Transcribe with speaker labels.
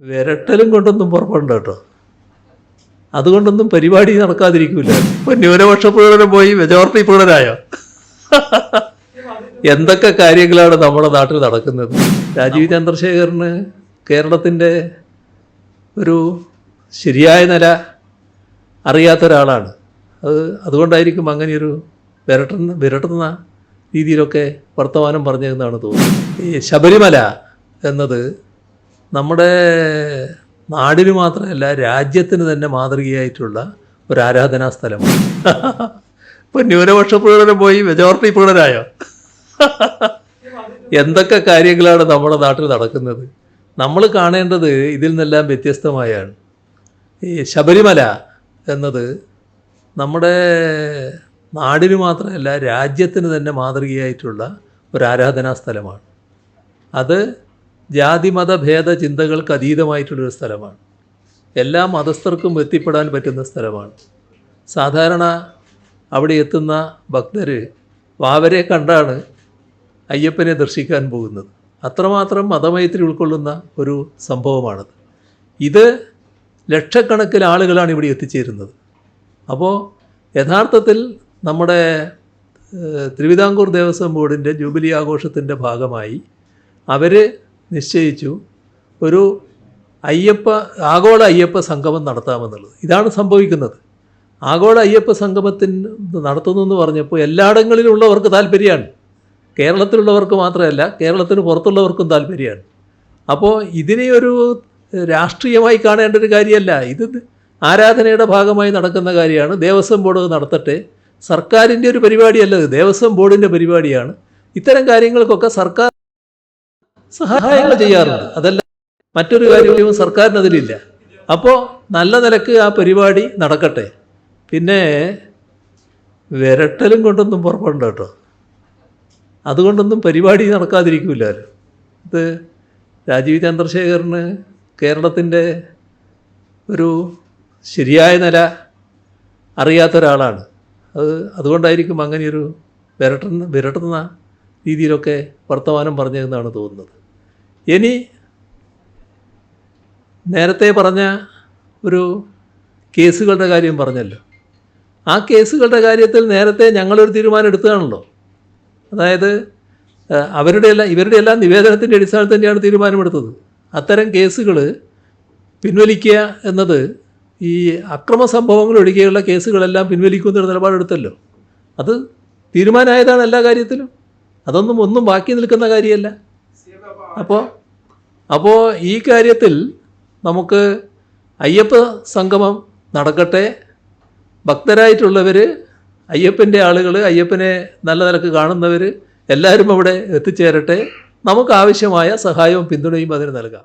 Speaker 1: വിരട്ടലും കൊണ്ടൊന്നും പുറപ്പെടണ്ട കേട്ടോ. അതുകൊണ്ടൊന്നും പരിപാടി നടക്കാതിരിക്കില്ല ഇപ്പൊ ന്യൂനപക്ഷ പീഡനം പോയി മെജോറിറ്റി പീഡനായോ? എന്തൊക്കെ കാര്യങ്ങളാണ് നമ്മുടെ നാട്ടിൽ നടക്കുന്നത്? രാജീവ് ചന്ദ്രശേഖരന് കേരളത്തിന്റെ ഒരു ശരിയായ നില അറിയാത്ത ഒരാളാണ്. അത് അതുകൊണ്ടായിരിക്കും അങ്ങനെയൊരു വിരട്ടുന്ന വിരട്ടുന്ന രീതിയിലൊക്കെ വർത്തമാനം പറഞ്ഞതെന്നാണ് തോന്നുന്നത്. ഈ ശബരിമല എന്നത് നമ്മുടെ നാടിന് മാത്രമല്ല രാജ്യത്തിന് തന്നെ മാതൃകയായിട്ടുള്ള ഒരു ആരാധനാ സ്ഥലമാണ് ഇപ്പൊ ന്യൂനപക്ഷ പീഡനം പോയി മെജോറിറ്റി പീഡനായോ എന്തൊക്കെ കാര്യങ്ങളാണ് നമ്മുടെ നാട്ടിൽ നടക്കുന്നത്? നമ്മൾ കാണേണ്ടത് ഇതിൽ നിന്നെല്ലാം വ്യത്യസ്തമായാണ്. ഈ ശബരിമല എന്നത് നമ്മുടെ നാടിന് മാത്രമല്ല രാജ്യത്തിന് തന്നെ മാതൃകയായിട്ടുള്ള ഒരു ആരാധനാ സ്ഥലമാണ്. അത് ജാതിമത ഭേദ ചിന്തകൾക്ക് അതീതമായിട്ടുള്ളൊരു സ്ഥലമാണ്. എല്ലാ മതസ്ഥർക്കും എത്തിപ്പെടാൻ പറ്റുന്ന സ്ഥലമാണ്. സാധാരണ അവിടെ എത്തുന്ന ഭക്തർ വാവരെ കണ്ടാണ് അയ്യപ്പനെ ദർശിക്കാൻ പോകുന്നത്. അത്രമാത്രം മതമയത്തിൽ ഉൾക്കൊള്ളുന്ന ഒരു സംഭവമാണത്. ഇത് ലക്ഷക്കണക്കിന് ആളുകളാണ് ഇവിടെ എത്തിച്ചേരുന്നത്. അപ്പോൾ യഥാർത്ഥത്തിൽ നമ്മുടെ തിരുവിതാംകൂർ ദേവസ്വം ബോർഡിന്റെ ജൂബിലി ആഘോഷത്തിന്റെ ഭാഗമായി അവർ നിശ്ചയിച്ചു ഒരു അയ്യപ്പ ആഗോള അയ്യപ്പ സംഗമം നടത്താമെന്നുള്ളത്. ഇതാണ് സംഭവിക്കുന്നത്. ആഗോള അയ്യപ്പ സംഗമത്തിന് നടത്തുന്നു എന്ന് പറഞ്ഞപ്പോൾ എല്ലായിടങ്ങളിലുള്ളവർക്ക് താല്പര്യമാണ്. കേരളത്തിലുള്ളവർക്ക് മാത്രമല്ല കേരളത്തിന് പുറത്തുള്ളവർക്കും താല്പര്യമാണ്. അപ്പോൾ ഇതിനെ ഒരു രാഷ്ട്രീയമായി കാണേണ്ട ഒരു കാര്യമല്ല. ഇത് ആരാധനയുടെ ഭാഗമായി നടക്കുന്ന കാര്യമാണ്. ദേവസ്വം ബോർഡ് നടത്തട്ടെ. സർക്കാരിന്റെ ഒരു പരിപാടിയല്ല ദേവസ്വം ബോർഡിന്റെ പരിപാടിയാണ്. ഇത്തരം കാര്യങ്ങൾക്കൊക്കെ സർക്കാർ സഹായങ്ങൾ ചെയ്യാറുണ്ട്. അതല്ല മറ്റൊരു കാര്യവും സർക്കാരിന് അതിലില്ല അപ്പോൾ നല്ല നിലയ്ക്ക് ആ പരിപാടി നടക്കട്ടെ. പിന്നെ വിരട്ടലും കൊണ്ടൊന്നും പുറപ്പെടണ്ട കേട്ടോ. അതുകൊണ്ടൊന്നും പരിപാടി നടക്കാതിരിക്കില്ല ഇത് രാജീവ് ചന്ദ്രശേഖരന് കേരളത്തിന്റെ ഒരു ശരിയായ നില അറിയാത്ത ഒരാളാണ് അത് അതുകൊണ്ടായിരിക്കും അങ്ങനെയൊരു വിരട്ടുന്ന വിരട്ടുന്ന രീതിയിലൊക്കെ വർത്തമാനം പറഞ്ഞതെന്നാണ് തോന്നുന്നത്. ഇനി നേരത്തെ പറഞ്ഞ ഒരു കേസുകളുടെ കാര്യം പറഞ്ഞല്ലോ. ആ കേസുകളുടെ കാര്യത്തിൽ നേരത്തെ ഞങ്ങളൊരു തീരുമാനം എടുത്തതാണല്ലോ. അതായത് അവരുടെ എല്ലാം ഇവരുടെ എല്ലാം നിവേദനത്തിന്റെ അടിസ്ഥാനത്തിൽ തന്നെയാണ് തീരുമാനമെടുത്തത്. അത്തരം കേസുകൾ പിൻവലിക്കുക എന്നത് ഈ അക്രമ സംഭവങ്ങൾ ഒഴികെയുള്ള കേസുകളെല്ലാം പിൻവലിക്കുന്നൊരു നിലപാടെടുത്തല്ലോ. അത് തീരുമാനമായതാണ് എല്ലാ കാര്യത്തിലും. അതൊന്നും ഒന്നും ബാക്കി നിൽക്കുന്ന കാര്യമല്ല. അപ്പോൾ അപ്പോൾ ഈ കാര്യത്തിൽ നമുക്ക് അയ്യപ്പ സംഗമം നടക്കട്ടെ. ഭക്തരായിട്ടുള്ളവർ അയ്യപ്പന്റെ ആളുകൾ അയ്യപ്പനെ നല്ല നിലയ്ക്ക് കാണുന്നവർ എല്ലാവരും അവിടെ എത്തിച്ചേരട്ടെ. നമുക്ക് ആവശ്യമായ സഹായവും പിന്തുണയും അതിന് നൽകാം.